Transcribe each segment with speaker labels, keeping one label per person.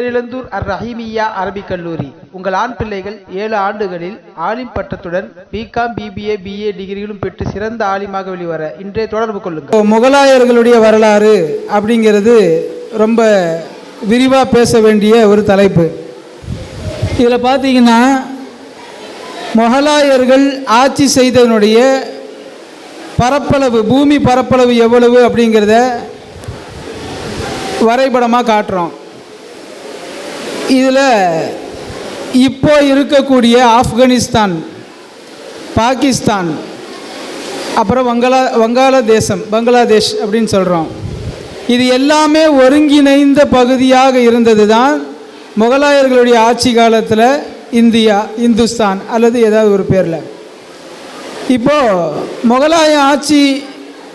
Speaker 1: பேரிழந்தூர் அர் ரஹீமியா அரபிக் கல்லூரி. உங்கள் ஆண் பிள்ளைகள் ஏழு ஆண்டுகளில் ஆலிம் பட்டத்துடன் பிகாம் பிபிஏ பிஏ டிகிரிகளும் பெற்று சிறந்த ஆலிமாக வெளிவர இன்றைய தொடர்பு கொள்ளுங்கள்.
Speaker 2: இப்போ முகலாயர்களுடைய வரலாறு அப்படிங்கிறது ரொம்ப விரிவாக பேச வேண்டிய ஒரு தலைப்பு. இதில் பார்த்தீங்கன்னா முகலாயர்கள் ஆட்சி செய்ததனுடைய பரப்பளவு பூமி பரப்பளவு எவ்வளவு அப்படிங்கிறத வரைபடமாக காட்டுறோம். இதில் இப்போ இருக்கக்கூடிய ஆப்கானிஸ்தான் பாகிஸ்தான் அப்புறம் வங்களா வங்காளதேசம் பங்களாதேஷ் அப்படின்னு சொல்கிறோம் இது எல்லாமே ஒருங்கிணைந்த பகுதியாக இருந்தது தான் முகலாயர்களுடைய ஆட்சி காலத்தில் இந்தியா இந்துஸ்தான் அல்லது ஏதாவது ஒரு பேரில். இப்போது முகலாய ஆட்சி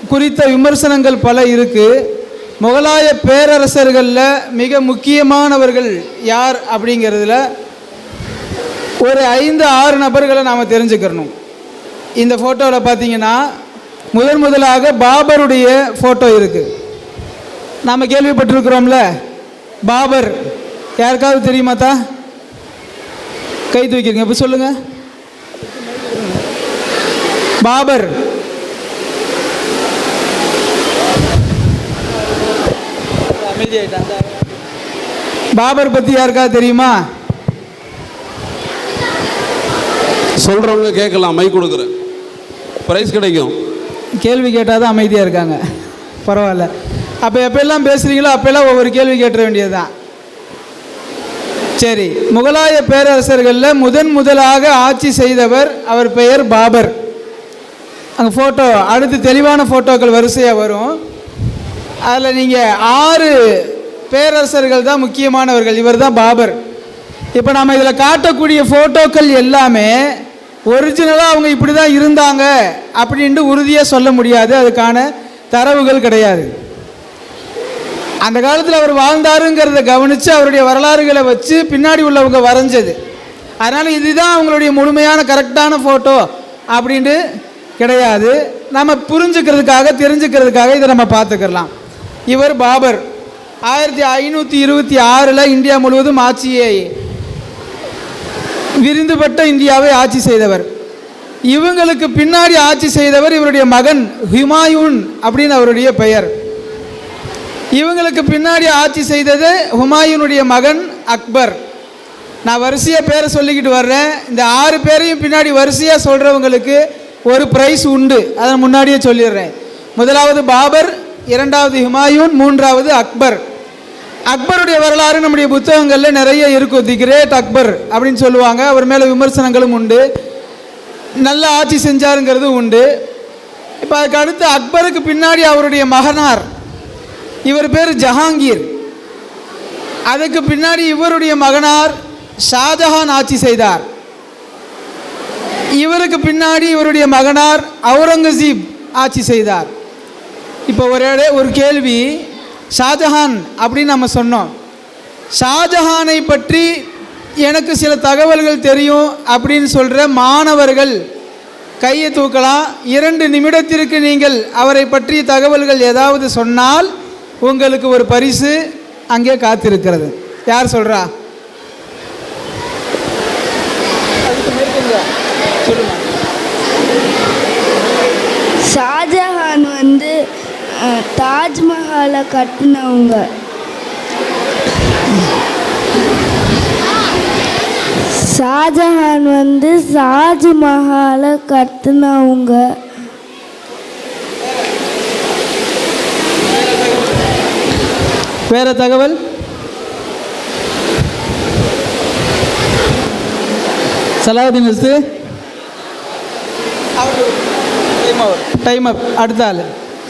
Speaker 2: குறித்த விமர்சனங்கள் பல இருக்குது முகலாய பேரரசர்களில் மிக முக்கியமானவர்கள் யார் அப்படிங்கிறதுல ஒரு ஐந்து ஆறு நபர்களை நாம் தெரிஞ்சுக்கிறணும் இந்த ஃபோட்டோவில் பார்த்தீங்கன்னா முதன் முதலாக பாபருடைய ஃபோட்டோ இருக்குது நாம் கேள்விப்பட்டிருக்கிறோம்ல பாபர். யாருக்காவது தெரியுமாத்தா கை தூக்கிருங்க இப்போ சொல்லுங்கள் பாபர். பாபர் பற்றி யாருக்காவது தெரியுமா?
Speaker 3: சொல்கிறவங்க கேட்கலாம் மைக் கொடுக்குறேன். ப்ரைஸ் கிடைக்கும்.
Speaker 2: கேள்வி கேட்டால் தான் அமைதியாக இருக்காங்க. பரவாயில்ல. அப்போ எப்பெல்லாம் பேசுகிறீங்களோ அப்பெல்லாம் ஒவ்வொரு கேள்வி கேட்ட வேண்டியது தான் சரி முகலாய பேரரசர்களில் முதன் முதலாக ஆட்சி செய்தவர் அவர் பெயர் பாபர். அங்கே ஃபோட்டோ அடுத்து தெளிவான ஃபோட்டோக்கள் வரிசையாக வரும். அதில் நீங்கள் ஆறு பேரரசர்கள் தான் முக்கியமானவர்கள். இவர் தான் பாபர். இப்போ நம்ம இதில் காட்டக்கூடிய ஃபோட்டோக்கள் எல்லாமே ஒரிஜினலாக அவங்க இப்படி தான் இருந்தாங்க அப்படின்ட்டு உறுதியாக சொல்ல முடியாது. அதுக்கான தரவுகள் கிடையாது. அந்த காலத்தில் அவர் வாழ்ந்தாருங்கிறத கவனித்து அவருடைய வரலாறுகளை வச்சு பின்னாடி உள்ளவங்க வரைஞ்சது. அதனால் இதுதான் அவங்களுடைய முழுமையான கரெக்டான ஃபோட்டோ அப்படின்ட்டு கிடையாது. நம்ம புரிஞ்சுக்கிறதுக்காக தெரிஞ்சுக்கிறதுக்காக இதை நம்ம பார்த்துக்கலாம். இவர் பாபர். ஆயிரத்தி ஐநூற்றி இருபத்தி ஆறில் இந்தியா முழுவதும் ஆட்சியை விரிந்துபட்ட இந்தியாவை ஆட்சி செய்தவர். இவங்களுக்கு பின்னாடி ஆட்சி செய்தவர் இவருடைய மகன் ஹுமாயூன் அப்படின்னு அவருடைய பெயர். இவங்களுக்கு பின்னாடி ஆட்சி செய்தது ஹுமாயூனுடைய மகன் அக்பர். நான் வரிசையாக பேரை சொல்லிக்கிட்டு வர்றேன். இந்த ஆறு பேரையும் பின்னாடி வரிசையாக சொல்கிறவங்களுக்கு ஒரு ப்ரைஸ் உண்டு. அதை முன்னாடியே சொல்லிடுறேன். முதலாவது பாபர் இரண்டாவது ஹுமாயூன் மூன்றாவது அக்பர். அக்பருடைய வரலாறு நம்முடைய புத்தகங்களில் நிறைய இருக்கும். தி கிரேட் அக்பர் அப்படின்னு சொல்லுவாங்க. அவர் மேலே விமர்சனங்களும் உண்டு. நல்ல ஆட்சி செஞ்சாருங்கிறது உண்டு. இப்போ அதுக்கு அடுத்து அக்பருக்கு பின்னாடி அவருடைய மகனார். இவர் பேர் ஜஹாங்கீர். அதுக்கு பின்னாடி இவருடைய மகனார் ஷாஜஹான் ஆட்சி செய்தார். இவருக்கு பின்னாடி இவருடைய மகனார் அவுரங்கசீப் ஆட்சி செய்தார். இப்போ ஒரே ஒரு கேள்வி ஷாஜஹான் அப்படின்னு நம்ம சொன்னோம். ஷாஜஹானை பற்றி எனக்கு சில தகவல்கள் தெரியும் அப்படின்னு சொல்கிற மாணவர்கள் கையை தூக்கலாம். இரண்டு நிமிடத்திற்கு நீங்கள் அவரை பற்றிய தகவல்கள் ஏதாவது சொன்னால் உங்களுக்கு ஒரு பரிசு அங்கே காத்திருக்கிறது. யார் சொல்கிறா
Speaker 4: ஷாஜஹான் வந்து தாஜ்மஹாலை கட்டினவங்க. ஷாஜஹான் வந்து தாஜ்மஹாலை கட்டினவங்க.
Speaker 2: வேற தகவல்? சலாவுதீன் டைம் அப் அடுத்த ஆள்.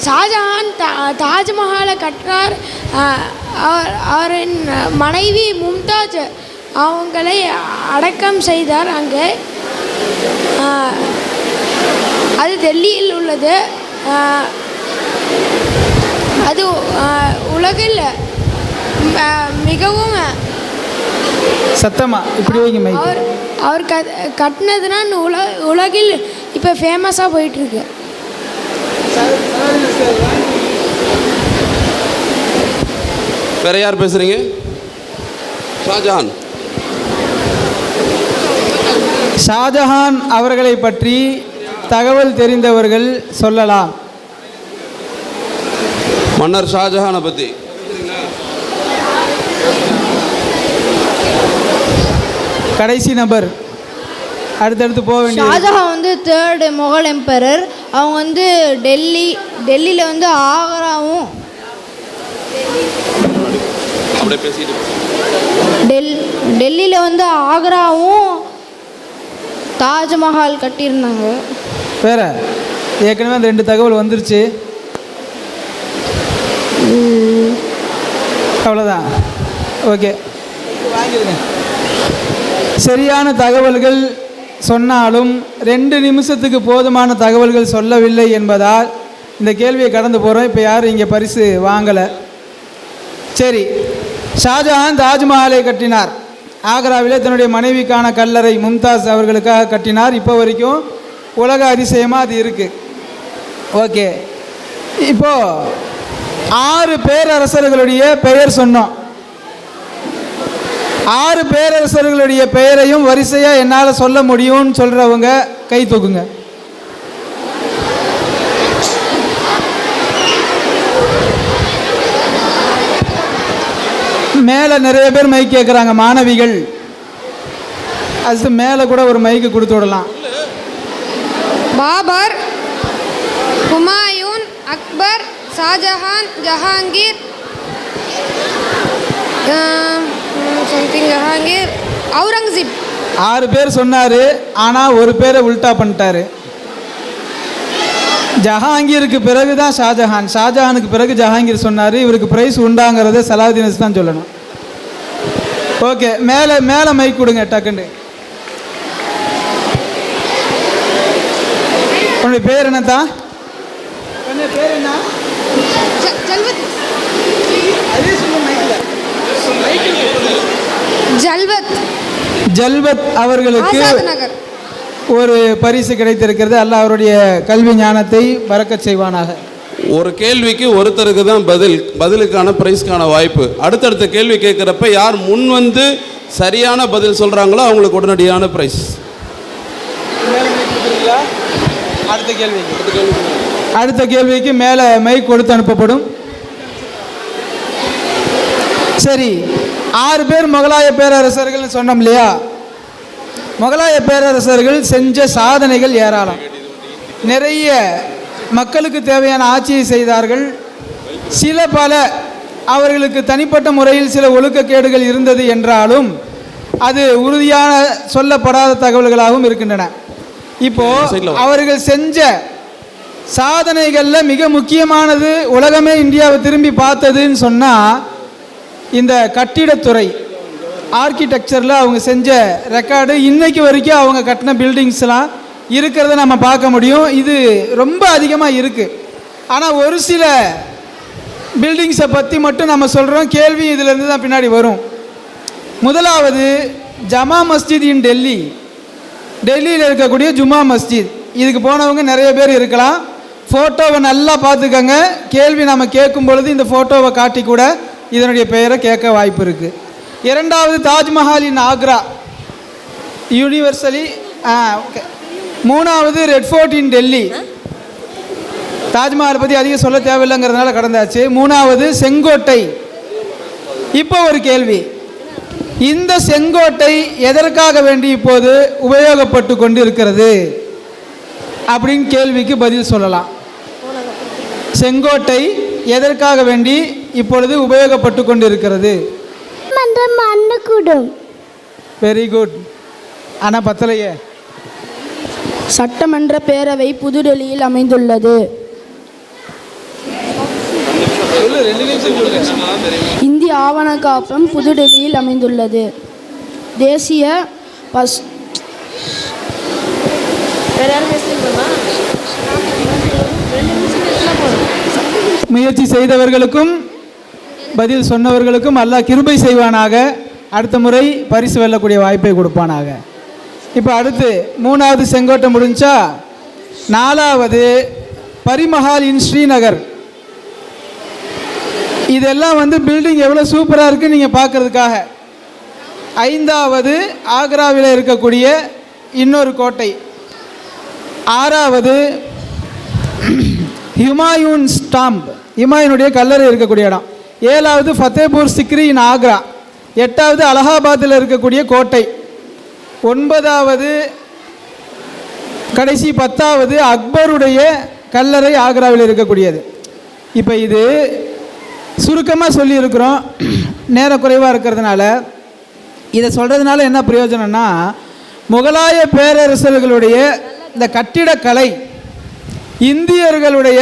Speaker 5: ஷாஜஹான் தா தாஜ்மஹாலை அவர் அவரின் மனைவி மும்தாஜ் அவங்களை அடக்கம் செய்தார் அங்கே. அது டெல்லியில் உள்ளது. அது உலகில் மிகவும்
Speaker 2: சத்தமா? இப்படி வைங்க
Speaker 5: அவர் அவர் கட் கட்டினதுன்னா உல உலகில் இப்போ ஃபேமஸாக போயிட்டுருக்கு.
Speaker 3: வேற யார் பேசுறீங்க? ஷாஜஹான்.
Speaker 2: ஷாஜஹான் அவர்களை பற்றி தகவல் தெரிந்தவர்கள் சொல்லலாம்.
Speaker 3: மன்னர் ஷாஜஹானை பற்றி
Speaker 2: கடைசி நபர். அடுத்தடுத்து போக வேண்டிய
Speaker 6: ஷாஜஹான் வந்து தேர்டு முகல் எம்பரர் அவங்க வந்து டெல்லி டெல்லியில் வந்து ஆக்ராவும்
Speaker 3: பேசிட்டு.
Speaker 6: டெல் டெல்லியில் வந்து ஆக்ராவும் தாஜ்மஹால் கட்டியிருந்தாங்க.
Speaker 2: வேற ஏற்கனவே அந்த ரெண்டு தகவல் வந்துருச்சு. அவ்வளோதான் ஓகே. சரியான தகவல்கள் சொன்னாலும் ரெண்டு நிமிஷத்துக்கு போதுமான தகவல்கள் சொல்லவில்லை என்பதால் இந்த கேள்வியை கடந்து போகிறோம் இப்போ யாரும் இங்கே பரிசு வாங்கலை. சரி. ஷாஜஹான் தாஜ்மஹாலை கட்டினார். ஆக்ராவிலே தன்னுடைய மனைவிக்கான கல்லறை மும்தாஸ் அவர்களுக்காக கட்டினார். இப்போ வரைக்கும் உலக அதிசயமாக அது இருக்குது ஓகே. இப்போ ஆறு பேரரசர்களுடைய பெயர் சொன்னோம். ஆறு பேரரசர்களுடைய பெயரையும் வரிசையாக என்னால் சொல்ல முடியும்னு சொல்கிறவங்க கை தூக்குங்க. மேலே நிறைய பேர் மைக் கேட்குறாங்க மாணவிகள். அது மேலே கூட ஒரு மைக்கு கொடுத்து விடலாம்.
Speaker 5: பாபர் ஹுமாயூன் அக்பர் ஷாஜஹான் ஜஹாங்கீர் சம்திங் ஜஹாங்கீர் அவுரங்கசீப்
Speaker 2: ஆறு பேர் சொன்னார் ஆனால் ஒரு பேரை உல்டா பண்ணிட்டாரு. ஜஹாங்கீருக்கு பிறகு தான் ஷாஜஹான். ஷாஜஹானுக்கு பிறகு ஜஹாங்கீர் சொன்னார் இவருக்கு ப்ரைஸ் உண்டாங்கிறத சலாவுதீன் தான் சொல்லணும். ஓகே மேலே மேலே மைக் கொடுங்க டக்குண்டு உன்னுடைய பேர் என்னத்தா? உன்னுடைய பேர் என்ன?
Speaker 5: ஜல்வத். ஜல்வத்.
Speaker 2: அவர்களுக்கு ஒரு பரிசு கிடைத்திருக்கிறது. அல்லாஹ் அவருடைய கல்வி ஞானத்தை பறக்கச் செய்வானாக.
Speaker 3: ஒரு கேள்விக்கு ஒருத்தருக்கு தான் பதில் பதிலுக்கான ப்ரைஸ்க்கான வாய்ப்பு. அடுத்தடுத்த கேள்வி கேட்குறப்ப யார் முன் வந்து சரியான பதில் சொல்கிறாங்களோ அவங்களுக்கு உடனடியான ப்ரைஸ்
Speaker 2: அடுத்த கேள்வி. அடுத்த கேள்விக்கு மேலே மைக் கொடுத்து அனுப்பப்படும். சரி ஆறு பேர் முகலாய பேரரசர்கள் சொன்னோம் இல்லையா? முகலாய பேரரசர்கள் செஞ்ச சாதனைகள் ஏராளம். நிறைய மக்களுக்கு தேவையான ஆட்சியை செய்தார்கள். சில பல அவர்களுக்கு தனிப்பட்ட முறையில் சில ஒழுக்கக்கேடுகள் இருந்தது என்றாலும் அது உறுதியான சொல்லப்படாத தகவல்களாகவும் இருக்கின்றன. இப்போ அவர்கள் செஞ்ச சாதனைகளில் மிக முக்கியமானது உலகமே இந்தியாவை திரும்பி பார்த்ததுன்னு சொன்னால் இந்த கட்டிடத்துறை. ஆர்கிடெக்சரில் அவங்க செஞ்ச ரெக்கார்டு இன்னைக்கு வரைக்கும் அவங்க கட்டின பில்டிங்ஸ்லாம் இருக்கிறத நம்ம பார்க்க முடியும். இது ரொம்ப அதிகமாக இருக்குது ஆனால் ஒரு சில பில்டிங்ஸை பற்றி மட்டும் நம்ம சொல்கிறோம் கேள்வி இதிலேருந்து தான் பின்னாடி வரும். முதலாவது ஜமா மஸ்ஜித் இன் டெல்லி. டெல்லியில் இருக்கக்கூடிய ஜுமா மஸ்ஜித். இதுக்கு போனவங்க நிறைய பேர் இருக்கலாம். ஃபோட்டோவை நல்லா பார்த்துக்கங்க. கேள்வி நம்ம கேட்கும் பொழுது இந்த ஃபோட்டோவை காட்டி கூட இதனுடைய பெயரை கேட்க வாய்ப்பு இருக்குது இரண்டாவது Tajmahal in Agra. Universally okay மூணாவது red fort in Delhi. Tajmahal பற்றி அதிகம் சொல்ல தேவையில்லைங்கிறதுனால கடந்தாச்சு. மூணாவது செங்கோட்டை. இப்போ ஒரு கேள்வி. இந்த செங்கோட்டை எதற்காக வேண்டி இப்போது உபயோகப்பட்டு கொண்டு இருக்கிறது அப்படின்னு கேள்விக்கு பதில் சொல்லலாம். செங்கோட்டை எதற்காக வேண்டி இப்பொழுது உபயோகப்பட்டு கொண்டு இருக்கிறது
Speaker 4: மன்ற மண்ணு கூடும்
Speaker 2: வெரி குட் ஆனால் பத்தலையே
Speaker 6: சட்டமன்ற பேரவை புதுடெல்லியில் அமைந்துள்ளது. இந்திய ஆவண காப்பம் புதுடெல்லியில் அமைந்துள்ளது. தேசிய பஸ்
Speaker 2: முயற்சி செய்தவர்களுக்கும் பதில் சொன்னவர்களுக்கும் அல்லாஹ் கிருபை செய்வானாக. அடுத்த முறை பரிசு வெல்லக்கூடிய வாய்ப்பை கொடுப்பானாக. இப்போ அடுத்து மூணாவது செங்கோட்டை முடிஞ்சா நாலாவது பரிமஹால் இன் ஸ்ரீநகர். இதெல்லாம் வந்து பில்டிங் எவ்வளோ சூப்பராக இருக்குது நீங்கள் பார்க்கறதுக்காக ஐந்தாவது ஆக்ராவில் இருக்கக்கூடிய இன்னொரு கோட்டை. ஆறாவது ஹுமாயூன் ஸ்டாம்ப். ஹுமாயூனுடைய கல்லறை இருக்கக்கூடிய இடம். ஏழாவது ஃபத்தேபூர் சிக்ரி இன் ஆக்ரா. எட்டாவது அலகாபாத்தில் இருக்கக்கூடிய கோட்டை. ஒன்பதாவது கடைசி பத்தாவது அக்பருடைய கல்லறை ஆக்ராவில் இருக்கக்கூடியது. இப்போ இது சுருக்கமாக சொல்லியிருக்கிறோம். நேரம் குறைவாக இருக்கிறதுனால. இதை சொல்கிறதுனால என்ன பிரயோஜனம்னா முகலாய பேரரசர்களுடைய இந்த கட்டிடக்கலை இந்தியர்களுடைய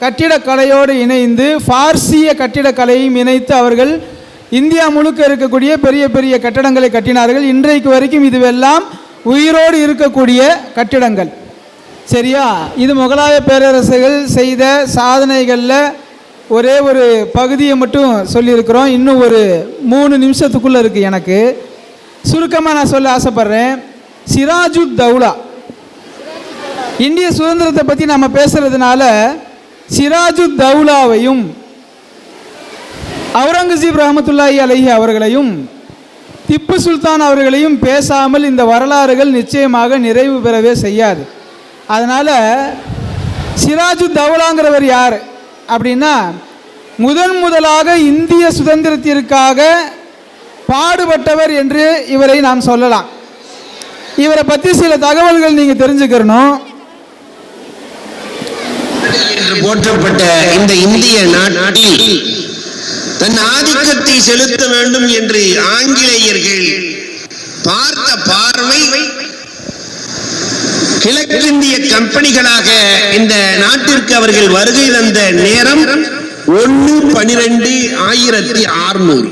Speaker 2: கட்டிடக்கலையோடு இணைந்து பார்சிய கட்டிடக்கலையும் இணைத்து அவர்கள் இந்தியா முழுக்க இருக்கக்கூடிய பெரிய பெரிய கட்டடங்களை கட்டினார்கள். இன்றைக்கு வரைக்கும் இதுவெல்லாம் உயிரோடு இருக்கக்கூடிய கட்டிடங்கள். சரியா? இது முகலாய பேரரசுகள் செய்த சாதனைகளில் ஒரே ஒரு பகுதியை மட்டும் சொல்லியிருக்கிறோம். இன்னும் ஒரு மூணு நிமிஷத்துக்குள்ளே இருக்குது எனக்கு. சுருக்கமாக நான் சொல்ல ஆசைப்பட்றேன். சிராஜுத் தௌலா. இந்திய சுதந்திரத்தை பற்றி நம்ம பேசுகிறதுனால சிராஜு தௌலாவையும் அவுரங்கசீப் ரஹமத்துல்லாஹி அலஹி அவர்களையும் திப்பு சுல்தான் அவர்களையும் பேசாமல் இந்த வரலாறுகள் நிச்சயமாக நிறைவு பெறவே செய்யாது. அதனால் சிராஜு தௌலாங்கிறவர் யார் அப்படின்னா முதன் முதலாக இந்திய சுதந்திரத்திற்காக பாடுபட்டவர் என்று இவரை நாம் சொல்லலாம். இவரை பற்றி சில தகவல்கள் நீங்கள் தெரிஞ்சுக்கிறணும்.
Speaker 7: என்று போற்றப்பட்ட இந்த இந்திய நாட்டில் தன் ஆதிக்கத்தை செலுத்த வேண்டும் என்று ஆங்கிலேயர்கள் பார்த்த பார்வை கிழக்கிந்திய கம்பெனிகளாக இந்த நாட்டிற்கு அவர்கள் வருகை தந்த நேரம் ஒன்னு பனிரெண்டு ஆயிரத்தி அறுநூறு.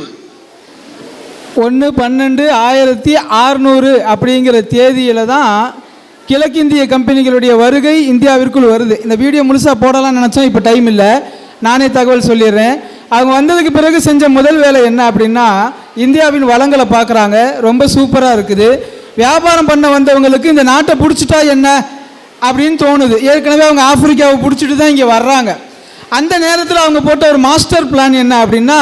Speaker 2: ஒன்று பன்னெண்டு ஆயிரத்தி ஆறுநூறு அப்படிங்கிற தேதியில தான் கிழக்கிந்திய கம்பெனிகளுடைய வருகை இந்தியாவிற்குள் வருது. இந்த வீடியோ முழுசாக போடலாம்னு நினச்சோம் இப்போ டைம் இல்லை. நானே தகவல் சொல்லிடுறேன். அவங்க வந்ததுக்கு பிறகு செஞ்ச முதல் வேலை என்ன அப்படின்னா இந்தியாவின் வளங்களை பார்க்குறாங்க ரொம்ப சூப்பராக இருக்குது. வியாபாரம் பண்ண வந்தவங்களுக்கு இந்த நாட்டை பிடிச்சிட்டா என்ன அப்படின்னு தோணுது. ஏற்கனவே அவங்க ஆப்பிரிக்காவை பிடிச்சிட்டு தான் இங்கே வர்றாங்க. அந்த நேரத்தில் அவங்க போட்ட ஒரு மாஸ்டர் பிளான் என்ன அப்படின்னா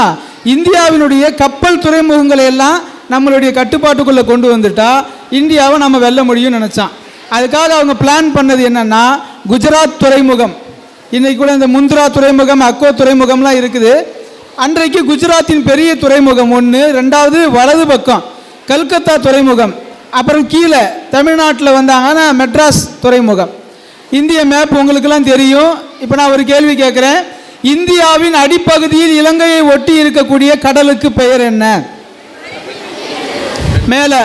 Speaker 2: இந்தியாவினுடைய கப்பல் துறைமுகங்களை எல்லாம் நம்மளுடைய கட்டுப்பாட்டுக்குள்ளே கொண்டு வந்துட்டா இந்தியாவை நம்ம வெல்ல முடியும்னு நினச்சான். அதுக்காக அவங்க பிளான் பண்ணது என்னன்னா குஜராத் துறைமுகம். இன்னைக்கு கூட இந்த முந்த்ரா துறைமுகம் அக்கோ துறைமுகம்லாம் இருக்குது. அன்றைக்கு குஜராத்தின் பெரிய துறைமுகம் ஒன்று ரெண்டாவது வலது பக்கம் கல்கத்தா துறைமுகம். அப்புறம் கீழே தமிழ்நாட்டில் வந்தாங்கன்னா மெட்ராஸ் துறைமுகம். இந்திய மேப் உங்களுக்கெல்லாம் தெரியும். இப்போ நான் ஒரு கேள்வி கேட்குறேன் இந்தியாவின் அடிப்பகுதியில் இலங்கையை ஒட்டி இருக்கக்கூடிய கடலுக்கு பெயர் என்ன? மேலே.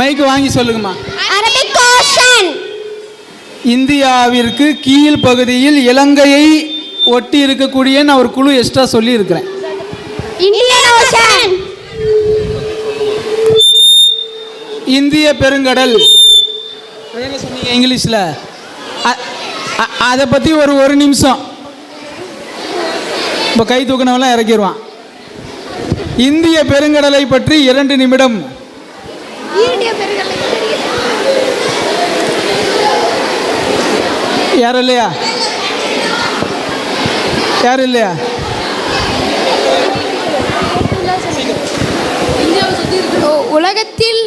Speaker 2: மைக்கு வாங்கி சொல்லுங்கம்மா. இந்தியாவிற்கு கீழ் பகுதியில் இலங்கையை ஒட்டி இருக்கக்கூடிய நான் ஒரு குழு எக்ஸ்ட்ரா
Speaker 4: இந்தியன் ஓஷன்
Speaker 2: இந்திய பெருங்கடல். சொன்னீங்க இங்கிலீஷில்? அதை பற்றி ஒரு ஒரு நிமிஷம். இப்போ கை தூக்கினவெல்லாம் இறக்கிடுவான் இந்திய பெருங்கடலை பற்றி இரண்டு நிமிடம். யாரும் இல்லையா? யாரும் இல்லையா?
Speaker 5: உலகத்தில்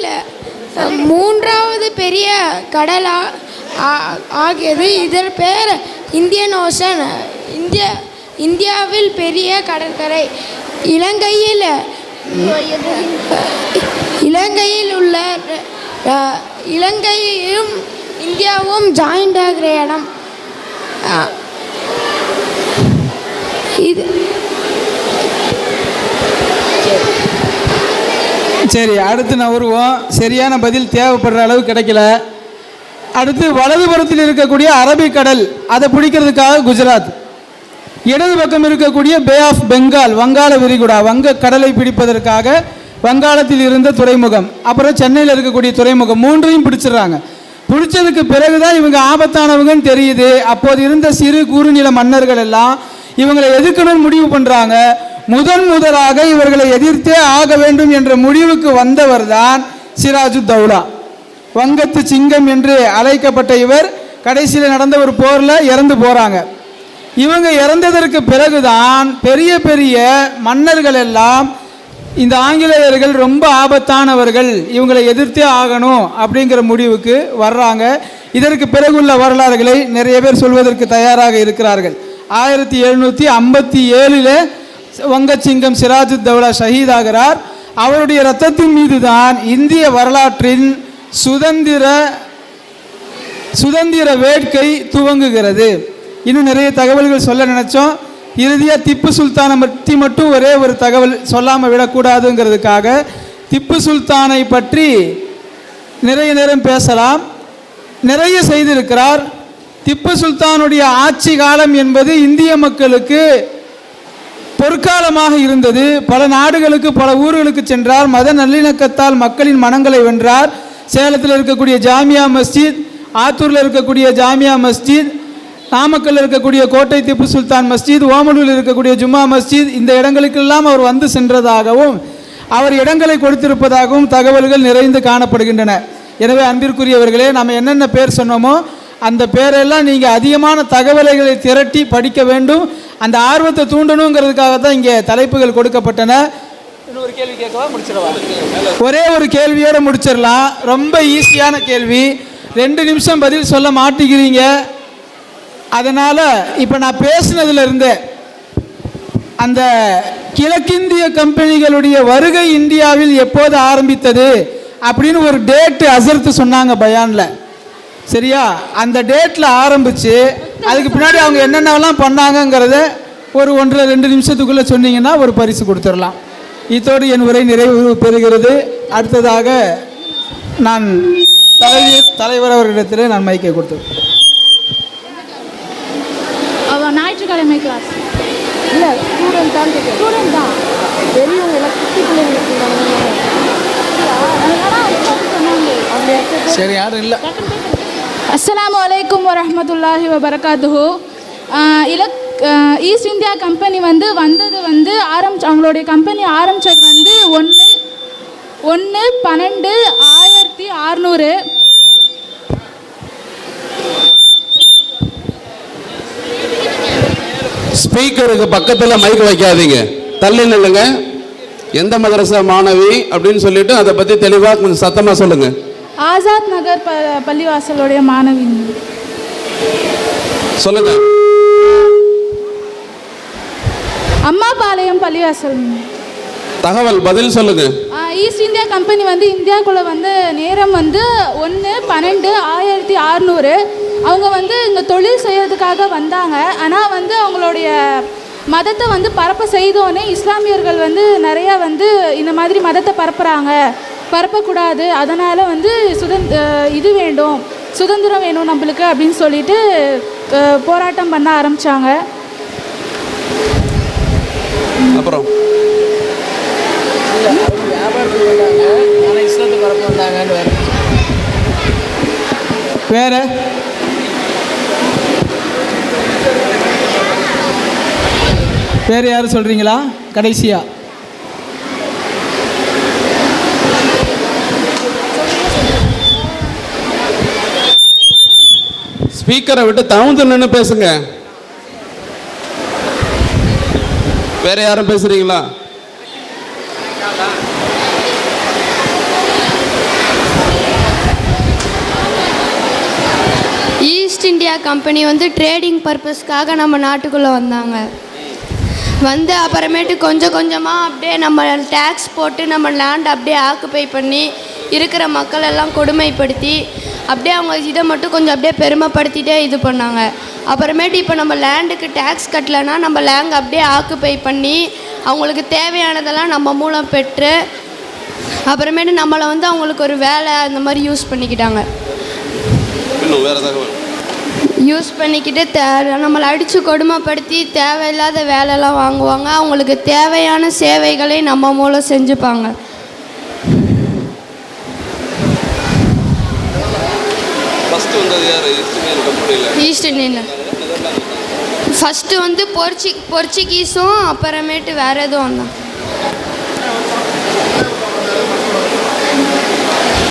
Speaker 5: மூன்றாவது பெரிய கடலா ஆகியது. இதன் பெயர் இந்தியன் ஓஷன் இந்திய இந்தியாவில் பெரிய கடற்கரை. இலங்கையில் இலங்கையில் உள்ள இலங்கையும் இந்தியாவும் ஜாயிண்ட் ஆகிற இடம். இது.
Speaker 2: சரி அடுத்து நவருவோம் சரியான பதில் தேவைப்படுற அளவு கிடைக்கல. அடுத்து வலதுபுறத்தில் இருக்கக்கூடிய அரபிக்கடல் அதை பிடிக்கிறதுக்காக குஜராத். இடது பக்கம் இருக்கக்கூடிய பே ஆஃப் பெங்கால் வங்காள விரிகுடா வங்க கடலை பிடிப்பதற்காக வங்காளத்தில் இருந்த துறைமுகம் அப்புறம் சென்னையில் இருக்கக்கூடிய துறைமுகம் மூன்றையும் பிடிச்சிடுறாங்க. பிடிச்சதுக்கு பிறகுதான் இவங்க ஆபத்தானவங்கன்னு தெரியுது. அப்போது இருந்த சிறு குறுநில மன்னர்கள் எல்லாம் இவங்களை எதிர்க்கணும்னு முடிவு பண்ணுறாங்க முதன் முதலாக இவர்களை எதிர்த்தே ஆக வேண்டும் என்ற முடிவுக்கு வந்தவர் தான் சிராஜு தௌலா. வங்கத்து சிங்கம் என்று அழைக்கப்பட்ட இவர் கடைசியில் நடந்த ஒரு போரில் இறந்து போகிறாங்க இவங்க இறந்ததற்கு பிறகுதான் பெரிய பெரிய மன்னர்கள் எல்லாம் இந்த ஆங்கிலேயர்கள் ரொம்ப ஆபத்தானவர்கள் இவங்களை எதிர்த்தே ஆகணும் அப்படிங்கிற முடிவுக்கு வர்றாங்க. இதற்கு பிறகுள்ள வரலாறுகளை நிறைய பேர் சொல்வதற்கு தயாராக இருக்கிறார்கள். ஆயிரத்தி எழுநூற்றி ஐம்பத்தி ஏழில் வங்கச்சிங்கம் சிராஜு தௌலா ஷஹீதாகிறார் அவருடைய ரத்தத்தின் மீது தான் இந்திய வரலாற்றின் சுதந்திர சுதந்திர வேட்கை துவங்குகிறது. இன்னும் நிறைய தகவல்கள் சொல்ல நினைச்சோம். இறுதியாக திப்பு சுல்தானை பற்றி மட்டும் ஒரே ஒரு தகவல் சொல்லாமல் விடக்கூடாதுங்கிறதுக்காக திப்பு சுல்தானை பற்றி நிறைய நேரம் பேசலாம். நிறைய செய்திருக்கிறார். திப்பு சுல்தானுடைய ஆட்சி காலம் என்பது இந்திய மக்களுக்கு பொற்காலமாக இருந்தது. பல நாடுகளுக்கு பல ஊர்களுக்கு சென்றார். மத நல்லிணக்கத்தால் மக்களின் மனங்களை வென்றார். சேலத்தில் இருக்கக்கூடிய ஜாமியா மஸ்ஜித் ஆத்தூரில் இருக்கக்கூடிய ஜாமியா மஸ்ஜித் நாமக்கல்ல இருக்கக்கூடிய கோட்டை திப்பு சுல்தான் மஸ்ஜித் ஓமலூரில் இருக்கக்கூடிய ஜும்மா மஸ்ஜித் இந்த இடங்களுக்கெல்லாம் அவர் வந்து சென்றதாகவும் அவர் இடங்களை கொடுத்திருப்பதாகவும் தகவல்கள் நிறைந்து காணப்படுகின்றன. எனவே அன்பிற்குரியவர்களே நம்ம என்னென்ன பேர் சொன்னோமோ அந்த பேரெல்லாம் நீங்கள் அதிகமான தகவல்களை திரட்டி படிக்க வேண்டும். அந்த ஆர்வத்தை தூண்டணுங்கிறதுக்காக தான் இங்கே தலைப்புகள் கொடுக்கப்பட்டன. இன்னொரு கேள்வி கேட்கவா? முடிச்சிடவா? ஒரே ஒரு கேள்வியோட முடிச்சிடலாம். ரொம்ப ஈஸியான கேள்வி. ரெண்டு நிமிஷம் பதில் சொல்ல மாட்டேங்கிறீங்க. அதனால் இப்போ நான் பேசுனதுல இருந்தே அந்த கிழக்கிந்திய கம்பெனிகளுடைய வருகை இந்தியாவில் எப்போது ஆரம்பித்தது அப்படின்னு ஒரு டேட்டு அசர்த்து சொன்னாங்க பயானில். சரியா? அந்த டேட்டில் ஆரம்பித்து அதுக்கு பின்னாடி அவங்க என்னென்னலாம் பண்ணாங்கங்கிறத ஒரு ஒன்றரை ரெண்டு நிமிஷத்துக்குள்ளே சொன்னீங்கன்னா ஒரு பரிசு கொடுத்துடலாம். இதோடு என் உரை நிறைவு பெறுகிறது. அடுத்ததாக நான் தலைவர் தலைவர் அவர்களிடத்தில் நான் மைக்கை
Speaker 8: கொடுத்துருக்கேன் ஞாயிற்றுக்கிழமை கிளாஸ் இல்லை ஸ்டூடெண்ட் தான் ஸ்டூடெண்ட் தான். பெரியவங்க எல்லாம் குட்டி பிள்ளைங்களுக்கு
Speaker 2: சரி யாரும் இல்லை.
Speaker 8: அஸ்ஸலாமு அலைக்கும் வரஹ்மத்துல்லாஹி வபரகாத்துஹு. இலக் ஈஸ்ட் இந்தியா கம்பெனி வந்து வந்தது வந்து ஆரம்பிச்சு அவங்களுடைய கம்பெனி ஆரம்பித்தது வந்து ஒன்று ஒன்று பன்னெண்டு ஆயிரத்தி அறநூறு.
Speaker 3: ஸ்பீக்கருக்கு பக்கத்தில் மைக் வைக்காதீங்க. தள்ளி நில்லுங்க. எந்த மதரசா மாணவி அப்படின்னு சொல்லிட்டு அதை பற்றி தெளிவாக கொஞ்சம் சத்தமாக சொல்லுங்கள்
Speaker 8: ஆசாத் நகர் பள்ளிவாசலுடைய மாணவி.
Speaker 3: சொல்லுங்க.
Speaker 8: அம்மாபாளையம் பள்ளிவாசல்.
Speaker 3: தகவல் பதில் சொல்லுங்க.
Speaker 8: ஈஸ்ட் இந்தியா கம்பெனி வந்து இந்தியாக்குள்ளே வந்து நேரம் வந்து ஒன்று பன்னெண்டு ஆயிரத்தி அறநூறு. அவங்க வந்து இங்கே தொழில் செய்யறதுக்காக வந்தாங்க. ஆனால் வந்து அவங்களுடைய மதத்தை வந்து பரப்ப செய்தோன்னே இஸ்லாமியர்கள் வந்து நிறையா வந்து இந்த மாதிரி மதத்தை பரப்புகிறாங்க பரப்பக்கூடாது. அதனால் வந்து சுதந் இது வேண்டும். சுதந்திரம் வேணும் நம்மளுக்கு அப்படின்னு சொல்லிட்டு போராட்டம் பண்ண ஆரம்பித்தாங்க
Speaker 3: அப்புறம்?
Speaker 2: வேற? வேற யாரும் சொல்றீங்களா? கடைசியா.
Speaker 3: ஸ்பீக்கரை விட்டு தவுந்து நின்று பேசுங்க. வேற யாரும் பேசுறீங்களா?
Speaker 6: ஈஸ்ட் இந்தியா கம்பெனி வந்து ட்ரேடிங் பர்பஸ்க்காக நம்ம நாட்டுக்குள்ளே வந்தாங்க. வந்து அப்புறமேட்டு கொஞ்சம் கொஞ்சமாக அப்படியே நம்ம டேக்ஸ் போட்டு நம்ம லேண்ட் அப்படியே ஆக்குப்பை பண்ணி இருக்கிற மக்கள் எல்லாம் கொடுமைப்படுத்தி அப்படியே அவங்க இதை மட்டும் கொஞ்சம் அப்படியே பெருமைப்படுத்திட்டே இது பண்ணாங்க. அப்புறமேட்டு இப்போ நம்ம லேண்டுக்கு டேக்ஸ் கட்டலைன்னா நம்ம லேண்ட் அப்படியே ஆக்குப்பை பண்ணி அவங்களுக்கு தேவையானதெல்லாம் நம்ம மூலம் பெற்று அப்புறமேட்டு நம்மளை வந்து அவங்களுக்கு ஒரு வேலை அந்த மாதிரி யூஸ் பண்ணிக்கிட்டாங்க.
Speaker 3: இன்னும் தகவல்
Speaker 6: யூஸ் பண்ணிக்கிட்டு தே நம்மளை அடித்து கொடுமைப்படுத்தி தேவையில்லாத வேலைலாம் வாங்குவாங்க. அவங்களுக்கு தேவையான சேவைகளை நம்ம மூலம் செஞ்சுப்பாங்க.
Speaker 3: ஈஸ்ட் இந்தியன்
Speaker 6: ஃபஸ்ட்டு வந்து பொர்ச்சி பொர்ச்சுகீஸும் அப்புறமேட்டு வேறு எதுவும் வந்தான்